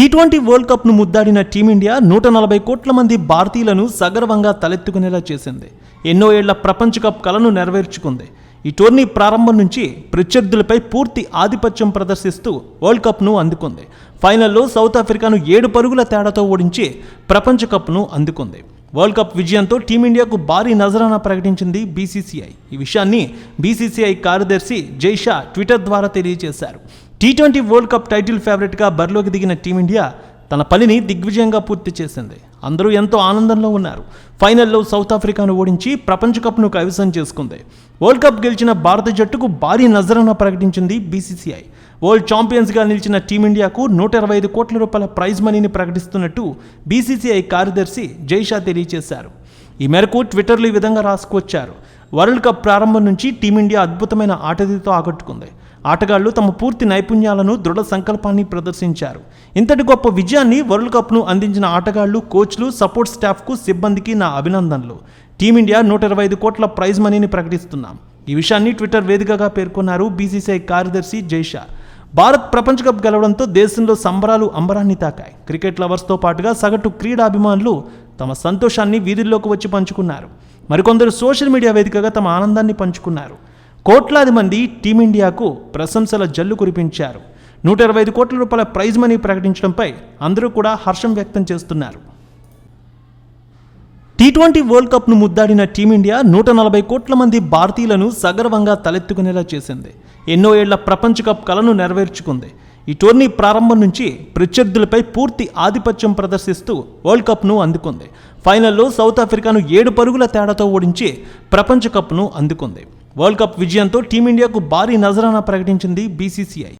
Tea twenty world కప్ను ముద్దాడిన team India నూట నలభై కోట్ల మంది భారతీయులను సగర్వంగా తలెత్తుకునేలా చేసింది. ఎన్నో ఏళ్ళ ప్రపంచ కప్ కలను నెరవేర్చుకుంది. ఈ టోర్నీ ప్రారంభం నుంచి ప్రత్యర్థులపై పూర్తి ఆధిపత్యం ప్రదర్శిస్తూ వరల్డ్ కప్ను అందుకుంది. ఫైనల్లో సౌత్ ఆఫ్రికాను ఏడు పరుగుల తేడాతో ఓడించి ప్రపంచ కప్ను అందుకుంది. వరల్డ్ కప్ విజయంతో టీమిండియాకు భారీ నజరానా ప్రకటించింది బీసీసీఐ. ఈ విషయాన్ని బీసీసీఐ కార్యదర్శి జైషా ట్విట్టర్ ద్వారా తెలియజేశారు. T twenty world cup title ఫేవరెట్గా బరిలోకి దిగిన టీమిండియా తన పనిని దిగ్విజయంగా పూర్తి చేసింది. అందరూ ఎంతో ఆనందంలో ఉన్నారు. ఫైనల్లో సౌత్ ఆఫ్రికాను ఓడించి ప్రపంచ కప్ను కైవసం చేసుకుంది. వరల్డ్ కప్ గెలిచిన భారత జట్టుకు భారీ నజరన ప్రకటించింది బీసీసీఐ. వరల్డ్ ఛాంపియన్స్గా నిలిచిన టీమిండియాకు నూట ఇరవై ఐదు కోట్ల రూపాయల ప్రైజ్ మనీని ప్రకటిస్తున్నట్టు బీసీసీఐ కార్యదర్శి జైషా తెలియజేశారు. ఈ మేరకు ట్విట్టర్లో ఈ విధంగా రాసుకొచ్చారు వరల్డ్ కప్ ప్రారంభం నుంచి టీమిండియా అద్భుతమైన ఆటతీతో ఆకట్టుకుంది. ఆటగాళ్ళు తమ పూర్తి నైపుణ్యాలను దృఢ సంకల్పాన్ని ప్రదర్శించారు. ఇంతటి గొప్ప విజయాన్ని వరల్డ్ కప్ను అందించిన ఆటగాళ్ళు కోచ్లు సపోర్ట్ స్టాఫ్కు సిబ్బందికి నా అభినందనలు. టీమిండియా నూట ఇరవై ఐదు కోట్ల ప్రైజ్ మనీని ప్రకటిస్తున్నాం. ఈ విషయాన్ని ట్విట్టర్ వేదికగా పేర్కొన్నారు బీసీసీఐ కార్యదర్శి జైషా. భారత్ ప్రపంచ కప్ గెలవడంతో దేశంలో సంబరాలు అంబరాన్ని తాకాయి. క్రికెట్ లవర్స్తో పాటుగా సగటు క్రీడాభిమానులు తమ సంతోషాన్ని వీధుల్లోకి వచ్చి పంచుకున్నారు. మరికొందరు సోషల్ మీడియా వేదికగా తమ ఆనందాన్ని పంచుకున్నారు. కోట్లాది మంది టీమిండియాకు ప్రశంసల జల్లు కురిపించారు. నూట ఇరవై ఐదు కోట్ల రూపాయల ప్రైజ్ మనీ ప్రకటించడంపై అందరూ కూడా హర్షం వ్యక్తం చేస్తున్నారు. టీ ట్వంటీ వరల్డ్ కప్ను ముద్దాడిన టీమిండియా నూట నలభై కోట్ల మంది భారతీయులను సగర్వంగా తలెత్తుకునేలా చేసింది. ఎన్నో ఏళ్ళ ప్రపంచ కప్ కలను నెరవేర్చుకుంది. ఈ టోర్నీ ప్రారంభం నుంచి ప్రత్యర్థులపై పూర్తి ఆధిపత్యం ప్రదర్శిస్తూ వరల్డ్ కప్ను అందుకుంది. ఫైనల్లో సౌత్ ఆఫ్రికాను ఏడు పరుగుల తేడాతో ఓడించి ప్రపంచ కప్ను అందుకుంది. వరల్డ్ కప్ విజయంతో టీమిండియాకు భారీ నజరానా ప్రకటించింది బీసీసీఐ.